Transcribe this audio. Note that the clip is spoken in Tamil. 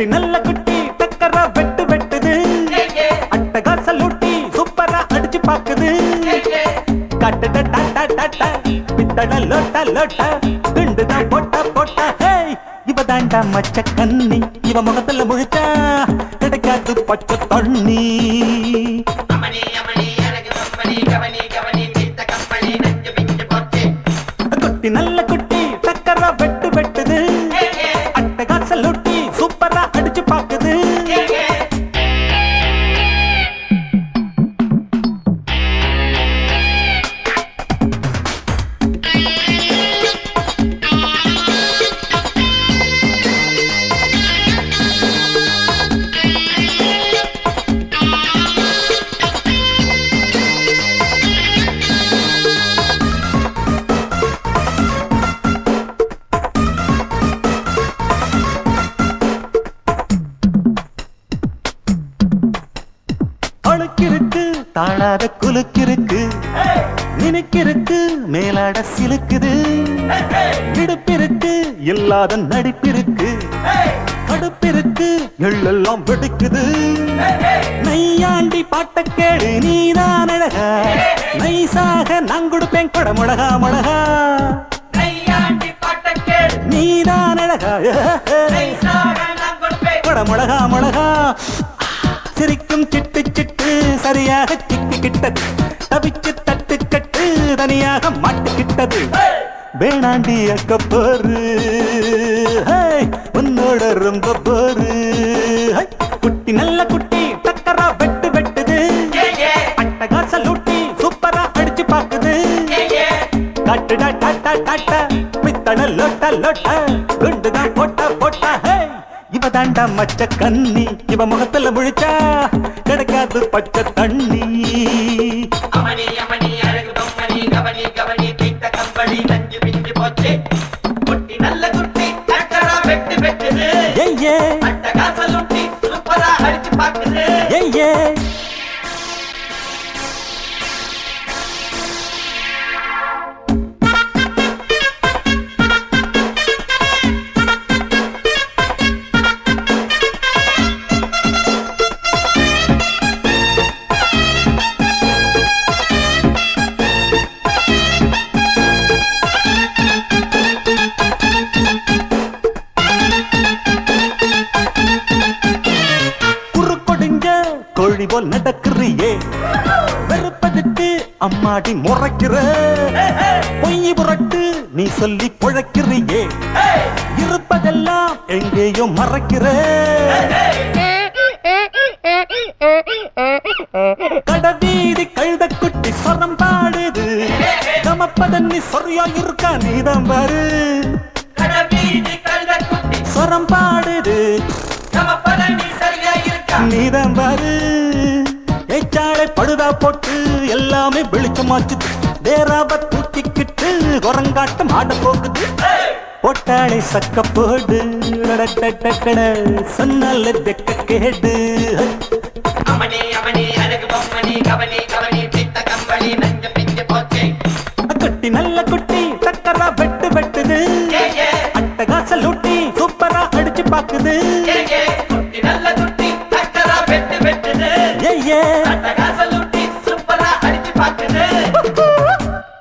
குட்டி நல்ல குட்டி டக்கரா வெட்டு வெட்டுது. அட்டகாச லூட்டி சூப்பரா அடிச்சு பாக்குது. கட்டட டாட்டா டாட்டா பித்தட லோட்டா லோட்டா குண்டுதான் போட்டா போட்டா ஹேய் இவ தாண்டா மச்ச கண்ணி. இவ முகத்துல முழிச்சா கிடைக்காது பச்சை தண்ணி. அமணி அமணி எனக்கு கம்பெனி கவனி கவனி தீர்த்த கம்பெனி நஞ்சு பிஞ்சு போச்சு. குட்டி நல்ல தாழாத குலுக்கிருக்கு. நினைக்கிருக்கு மேலாட சிலுக்குது. இடுப்பிருக்கு இல்லாத நடிப்பிருக்கு. கடுப்பிருக்கு எள்ளெல்லாம் வெடிக்குது. நையாண்டி பாட்ட கேடு நீதான் அழகா. நைசாக நான் கொடுப்பேன் கொட முழகா முழகா நீதான் அழகா. கொட முழகா முழகா சிரிக்கும் சிட்டு சிட்டு சரியாக சிக்கிக்கிட்டது தவிச்சு தட்டு கட்டு தனியாக மாட்டிக்கிட்டது வேணாண்டி அக்க போரு. உன்னோட ரொம்ப போரு. குட்டி நல்ல குட்டி டக்கரா வெட்டு வெட்டுது. அட்டகாச லூட்டி சூப்பரா அடிச்சு பாக்குது. ஏ கட்டுடா டாட்டா டாட்டா பித்தன லோட்டா லோட்டா. குண்டுதான் போட்டா போட்டா. ஹே இவ தாண்டா மச்ச கண்ணி. இவ முகத்துல முழிச்சா கிடைக்காது பச்சை தண்ணி. அமணி அமணி அழகு பொம்மணி கவனி கவனி தீர்த்த கம்பெனி நஞ்சு பிஞ்சு போச்சு. குட்டி நல்ல குட்டி டக்கரா வெட்டு வெட்டுது. ஏய்யே அட்டகாச லுட்டி சூப்பரா அடிச்சு பாக்குது ஏய்யே குறுக்கொடுங்க போல் நடக்கிறியே? வெறுப்பதுக்கு அம்மாடி முறைக்கிற பொய் புரட்டு நீ சொல்லி பொழைக்கிறியே? இருப்பதெல்லாம் எங்கேயோ மறைக்கிற கடவீதி கழுத குட்டி சொரம் பாடுது. கமப்பதன்னி சொரியா இருக்கா நீதான் பாரு. சொரம் பாடுது. நீதான் பாரு. ஒரே படுதா போட்டு எல்லாமே வெளிச்சமாச்சுது வேறாவ தூக்கிக்கிட்டு குரங்காட்டம் ஆட போகுது. ஒட்டாளை சக்க போடு. சொன்னால தெக்க கேடு. குட்டி நல்ல குட்டி சக்கரா வெட்டு வெட்டுது. அட்டகாச லூட்டி சூப்பரா அடிச்சு பாக்குது குட்டி நல்ல குட்டி சக்கரா வெட்டு வெட்டுது. ஏ.